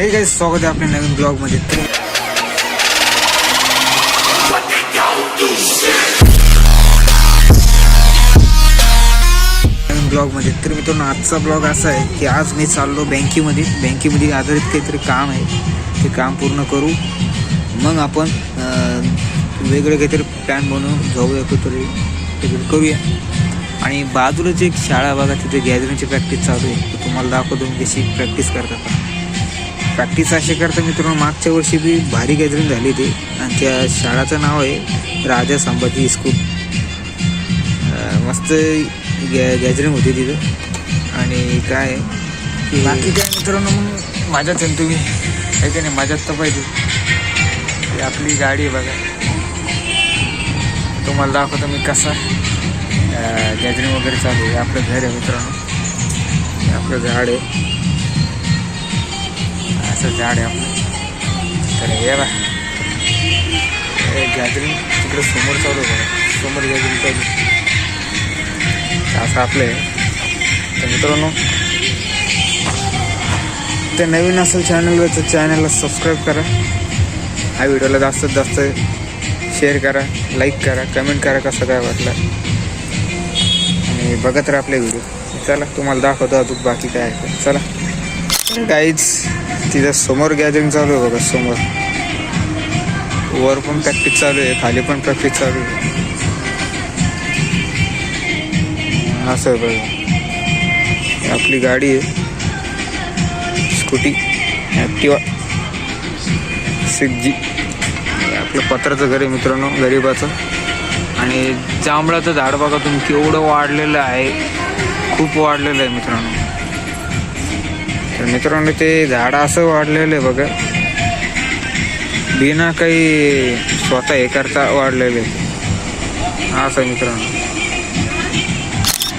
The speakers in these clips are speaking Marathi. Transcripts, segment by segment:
हे काही स्वागत आहे आपल्या नवीन ब्लॉगमध्ये तर नवीन ब्लॉगमध्ये तर मित्रांनो आजचा ब्लॉग असा आहे की आज मी चाललो बँकेमध्ये. बँकेमध्ये आधारित काहीतरी काम आहे. ते काम पूर्ण करू. मग आपण वेगळे काहीतरी प्लॅन बनवून जाऊया कुठेतरी. काहीतरी करूया. आणि बाजूलाच एक शाळा बघा तिथे गॅदरिंगची प्रॅक्टिस चालू आहे. तुम्हाला दाखवतो मी कशी प्रॅक्टिस करतात. प्रॅक्टिस असे करता मित्रांनो. मागच्या वर्षी बी भारी गॅदरिंग झाली ती आणि त्या शाळाचं नाव आहे राजा संभाजी स्कूल मस्त गॅ गॅदरिंग होती तिथं. आणि काय बाकी काय मित्रांनो मग माझ्यात आहे तुम्ही? काही का नाही? माझ्यात तर पाहिजे. आपली गाडी आहे बघा. तुम्हाला दाखवतो मी कसा गॅदरिंग वगैरे चालू आहे. आपलं घर आहे मित्रांनो. हे आपलं झाड आहे. असं झाड आहे तर हे बा गॅदरिंग तिकडे समोर चालू आहे बघा. समोर गॅदरिंग चालू असं आपलं आहे. तर मित्रांनो ते नवीन असेल चॅनलवर तर चॅनलला सबस्क्राईब करा. हा व्हिडिओला जास्तीत जास्त शेअर करा लाईक करा कमेंट करा कसं काय वाटलं. आणि बघत राहा आपले व्हिडिओ चला तुम्हाला दाखवतो अजून बाकी काय आहे चला. काहीच तिथं समोर गॅदरिंग चालू आहे बघा समोर. वर पण प्रॅक्टिस चालू आहे खाली पण प्रॅक्टिस चालू आहे. असं आहे बघा. आपली गाडी आहे. स्कूटी ॲक्टिवा सिक्स जी आपलं पत्राचं घर आहे मित्रांनो गरिबाचं. आणि जांभळाचं झाड बघा तुम्ही केवढं वाढलेलं आहे. खूप वाढलेलं आहे मित्रांनो. तर मित्रांनो ते झाड असं वाढलेलं आहे बघा. बिना काही स्वतः हे करता वाढलेलं आहे. असं मित्रांनो.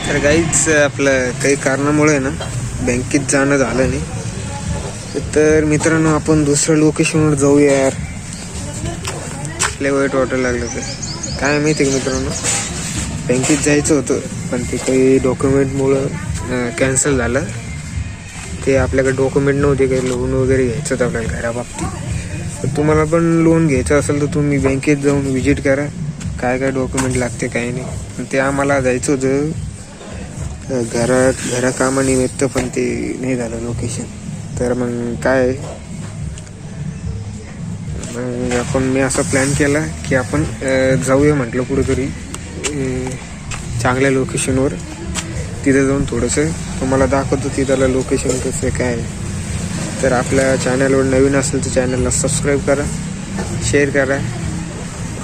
तर काहीच आपलं काही कारणामुळे ना बँकेत जाणं झालं नाही. तर मित्रांनो आपण दुसऱ्या लोकेशनवर जाऊया यार. लय वाईट वाटायला लागलं ते काय माहिती का मित्रांनो? बँकेत जायचं होतं पण ते काही डॉक्युमेंटमुळं कॅन्सल झालं. ते आपल्याकडे डॉक्युमेंट नव्हते काही लोन वगैरे घ्यायचं होतं आपल्याला घराबाबतीत. तर तुम्हाला पण लोन घ्यायचं असेल तर तुम्ही बँकेत जाऊन व्हिजिट करा. काय काय डॉक्युमेंट लागते काय नाही. पण ते आम्हाला जायचं होतं. घरा घराकामानिमित्त पण ते नाही झालं लोकेशन तर मग काय? मग आपण मी असा प्लॅन केला की आपण जाऊया म्हटलं कुठेतरी चांगल्या लोकेशनवर तिथे जाऊन थोडंसं तुम्हाला दाखवतो तिथलं लोकेशन कसं आहे, काय आहे. तर आपल्या चॅनलवर नवीन असेल तर चॅनलला सबस्क्राईब करा शेअर करा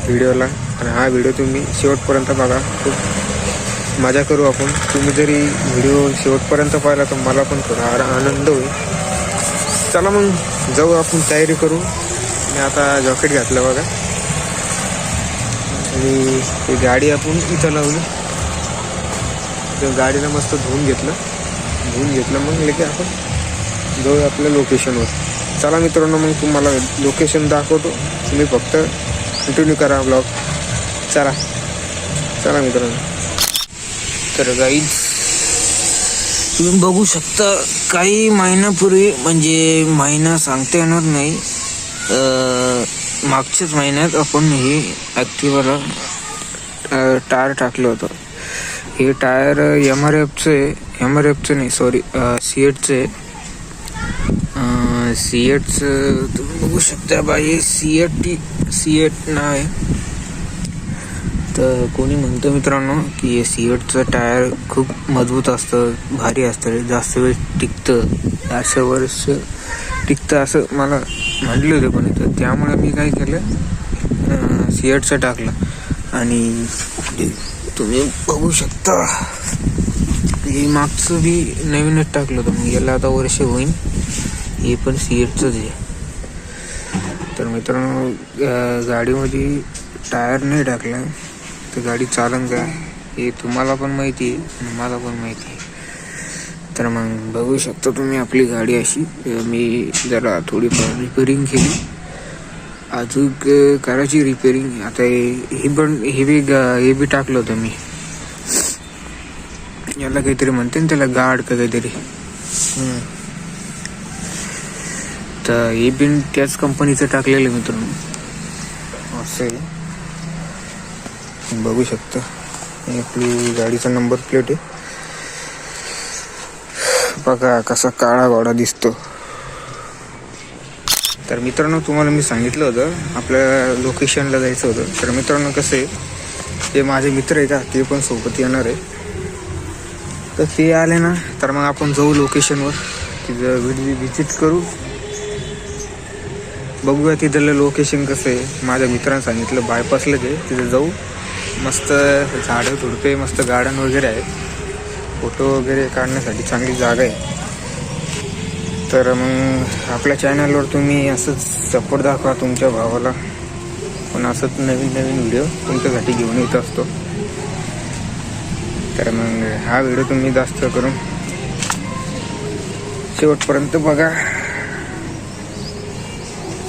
व्हिडिओला आणि हा व्हिडिओ तुम्ही शेवटपर्यंत बघा. खूप मजा करू आपण. तुम्ही जरी व्हिडिओ शेवटपर्यंत पाहिला तर मला पण थोडा आनंद होईल. चला मग जाऊ आपण तयारी करू. मी आता जॉकेट घातलं बघा. आणि ही गाडी आपण इथं लावली. तर गाडीला मस्त धुवून घेतलं. धुवून घेतलं मग लेके आपण जाऊ आपल्या लोकेशनवर चला मित्रांनो मग तुम्हाला लोकेशन दाखवतो. तुम्ही फक्त कंटिन्यू करा ब्लॉग चला. चला मित्रांनो. तर गाईज तुम्ही बघू शकता काही महिन्यापूर्वी म्हणजे महिना सांगता येणार नाही मागच्याच महिन्यात आपण हे ॲक्टिवाला टायर टाकलं होतं. हे टायर एम आर एफचे आहे एम आर एफचे नाही सॉरी सी एटचे आहे सी एटचं तुम्ही बघू शकता बाई C eight T C eight नाव आहे. तर कोणी म्हणतं मित्रांनो की हे सी एटचं टायर खूप मजबूत असतं भारी असतं जास्त वेळ टिकतं. अशा वर्ष टिकतं असं मला म्हटले होते कोणी तर त्यामुळे मी काय केलं सी एटचं टाकलं. आणि तुम्ही बघू शकता. हे मागचं बी नवीनच टाकलं होतं. मग याला आता वर्ष होईल हे पण सी एटचंच आहे. तर मित्रांनो गाडीमध्ये टायर नाही टाकला. तर गाडी चालन का हे तुम्हाला पण माहिती आहे मला पण माहिती आहे. तर मग बघू शकता तुम्ही आपली गाडी अशी. मी जरा थोडी रिपेरिंग केली. अजून करायची रिपेरिंग आता हे पण हे बी हे बी टाकलं होतं मी. याला काहीतरी म्हणते ना त्याला गार्ड का काहीतरी. तर हे बिन त्याच कंपनीचं टाकलेलं मित्रांनो. असं आहे. बघू शकता. आपली गाडीचा नंबर प्लेट आहे. बघा कसा काळा गोडा दिसतो. तर मित्रांनो तुम्हाला मी सांगितलं होतं आपल्या लोकेशनला जायचं होतं. तर मित्रांनो कसं आहे ते माझे मित्र आहेत का ते पण सोबत येणार आहे. तर ते आले ना तर मग आपण जाऊ लोकेशनवर तिथं विजिट करू. बघूया तिथलं लोकेशन कसं आहे. माझ्या मित्रानं सांगितलं बायपासलं ते तिथे जाऊ. मस्त झाडं झुडपे मस्त गार्डन वगैरे आहे. फोटो वगैरे काढण्यासाठी चांगली जागा आहे. तर मग आपल्या चॅनलवर तुम्ही असंच सपोर्ट दाखवा तुमच्या भावाला. पण असंच नवीन नवीन व्हिडिओ तुमच्यासाठी घेऊन येत असतो. तर मग हा व्हिडिओ तुम्ही जास्त करून शेवटपर्यंत बघा.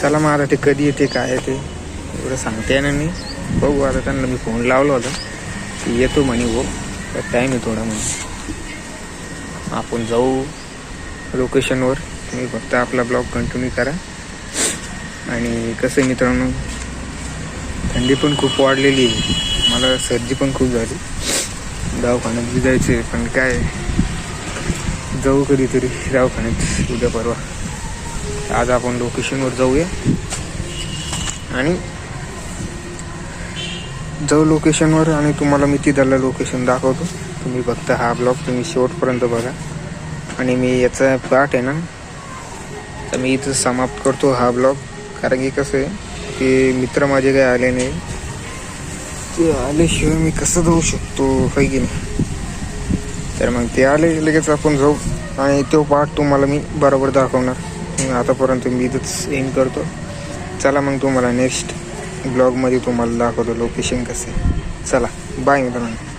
चला मग आता ते कधी येते काय येते एवढं सांगता येणार नाही बघू आता त्यांना मी फोन लावला होता. की येतो म्हणे हो तर टाईम आहे थोडा म्हणे. आपण जाऊ लोकेशनवर तुम्ही फक्त आपला ब्लॉग कंटिन्यू करा. आणि कसं आहे मित्रांनो थंडी पण खूप वाढलेली आहे. मला सर्दी पण खूप झाली. दवाखान्यात बी जायचे आहे पण काय? जाऊ कधीतरी दवाखान्यात उद्या परवा. आज आपण लोकेशनवर जाऊया. आणि जाऊ लोकेशनवर आणि तुम्हाला मी तिथलं लोकेशन दाखवतो. तुम्ही फक्त हा ब्लॉग तुम्ही शेवटपर्यंत बघा. आणि मी याचा पार्ट आहे ना तर मी इथं समाप्त करतो हा ब्लॉग कारण की कसं आहे की मित्र माझे काही आले नाही. ते आल्याशिवाय मी कसं जाऊ शकतो होय की नाही? तर मग ते आले लगेच आपण जाऊ. आणि तो पार्ट तुम्हाला मी बरोबर दाखवणार. आतापर्यंत मी इथंच एंड करतो. चला मग तुम्हाला नेक्स्ट ब्लॉगमध्ये तुम्हाला दाखवतो लोकेशन कसं आहे. चला बाय मित्रांनो.